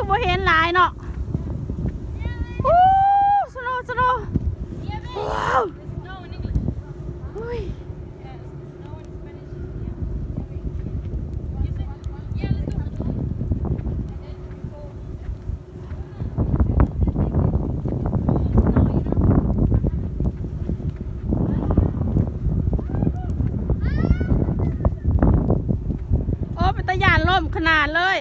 คือบ่เห็นหลายเนาะอู้สโนสโนว์ว้าวอุ้ย โอ้เป็นตะยานล่มขนาดเลย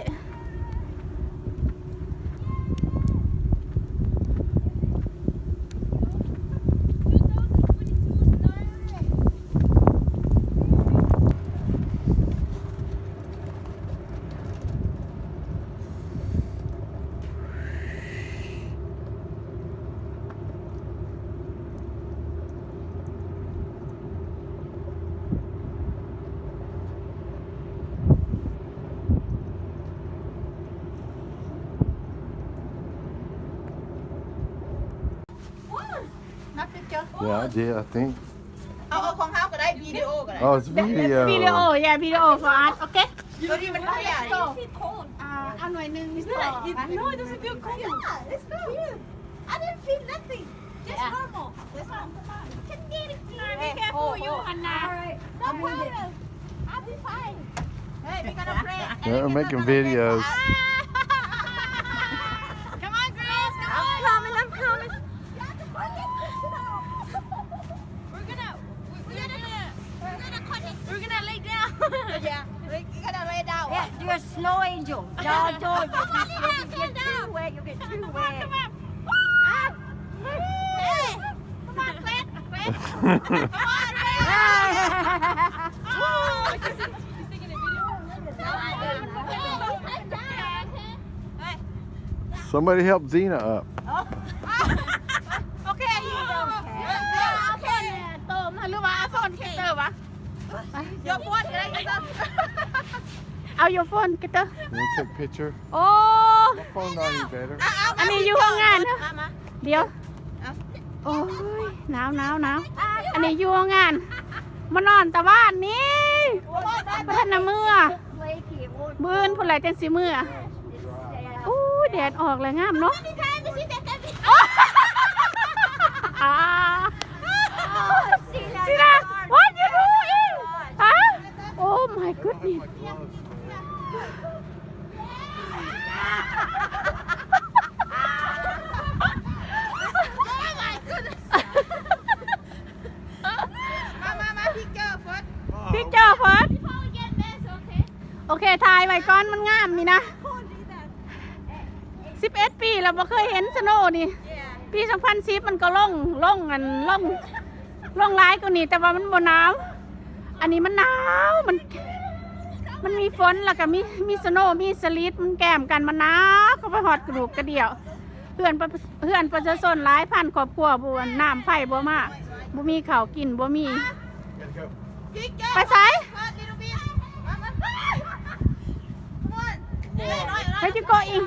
นับเจอ Yeah, I did, I think. เอาเอาของเฮาก็ได้วิดีโอก็ได้ Oh, it's video. วิดีโอ yeah วิดีโอ for us โอเค ตัวนี้มันเท่าไหร่ อ่าเอาหน่วยหนึ่งมิสเตอร์ No, it doesn't feel cold. Yeah, it's good. I didn't feel nothing. Just normal. That's all. Can get it. be careful you อันนา No problem. I'll be fine. Hey, we gotta pray. They're making videos. come Yeah, we gotta lay down. Yeah, you're a snow angel. No, don't. You get, you get too wet. You get too wet. come on Ah. Hey, come on, Fred. Fred. Come on, Fred. oh Somebody help Zena up. โอเคอยู่โอเคโตมาหรือว่าโฟนเกเตอร์วะ Your phone, can I get some? เอาโยโฟนเกเตอร์ You want to take a picture? โอ้ My phone not any better. อันนี้อยู่ห้องงานนะมามาเดี๋ยวเอาโอ้ยหนาวหนาวหนาวอันนี้อยู่ห้องงานมานอนแต่บ้านนี่ประทานน้ำมือ Flaky. It won't บืนผู้ไรจังสีมือ stay out. อู้แดดออกเลยงามเนาะ Anytime you see that, that อ่า Oh, see that? สินะ what you doing ฮะ oh my goodness Oh my goodness. มามามาพี่เจอเฟิ ร์สพี่เจ้าเฟิร์สโอเคถ่ายไว้ก่อนมันงามนี่นะ 11 ปีเราบ่เคยเห็นสโนว์นี่ ปี2010มันก็ล่องล่องอันล่องล่องร้ายกว่านี้แต่ว่ามันบ่หนาว อันนี้มันหนาวมัน มันมีฝนแล้วก็มีมีสโนว์มีสลิดมันแกมกันมันหนาวก็ไปหอดกระดูกกระเดี่ยว เพื่อนประเพื่อนประชาชนหลายพันครอบครัวบวนน้ำไฟบ่มาบ่มีข้าวกินบ่มีพี่เจอ ไปไสเฟิร์สลิตเติ้ลบิ๊กมามา Come on ให้จิโกอิง